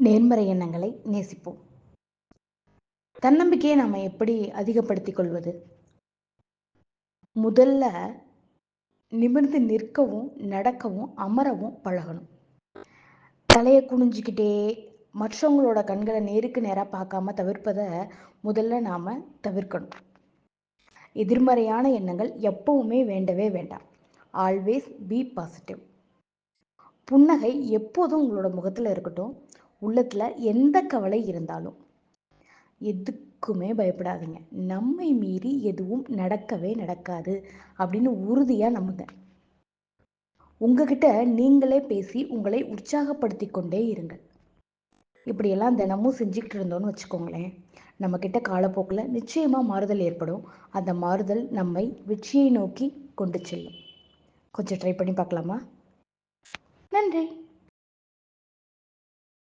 நேர்மறை எண்ணங்களை நேசிப்போம். தன்னம்பிக்கையை நாம் எப்படி அதிகப்படுத்திக் கொள்வது முதல்ல நிமிர்ந்து நிற்கவும் நடக்கவும் அமரவும் பழகணும். தலையை குனிஞ்சிக்கிட்டே மற்றவங்களோட கண்களை நேருக்கு நேராக பார்க்காம தவிர்ப்பதை முதல்ல நாம் தவிர்க்கணும். எதிர்மறையான எண்ணங்கள் எப்பவுமே வேண்டவே வேண்டாம். ஆல்வேஸ் பி பாசிட்டிவ் புன்னகை எப்போதும் உங்களோட முகத்தில் இருக்கட்டும். உள்ளத்தில் எந்த கவலை இருந்தாலும் எதுக்குமே பயப்படாதீங்க. நம்மை மீறி எதுவும் நடக்கவே நடக்காது அப்படின்னு உறுதியாக நம்புங்க. உங்ககிட்ட நீங்களே பேசி உங்களை உற்சாகப்படுத்தி கொண்டே இருங்கள். இப்படியெல்லாம் தினமும் செஞ்சுக்கிட்டு இருந்தோம்னு வச்சுக்கோங்களேன். நம்மக்கிட்ட காலப்போக்கில் நிச்சயமாக மாறுதல் ஏற்படும். அந்த மாறுதல் நம்மை வெற்றியை நோக்கி கொண்டு செல்லும். கொஞ்சம் ட்ரை பண்ணி பார்க்கலாமா? நன்றி.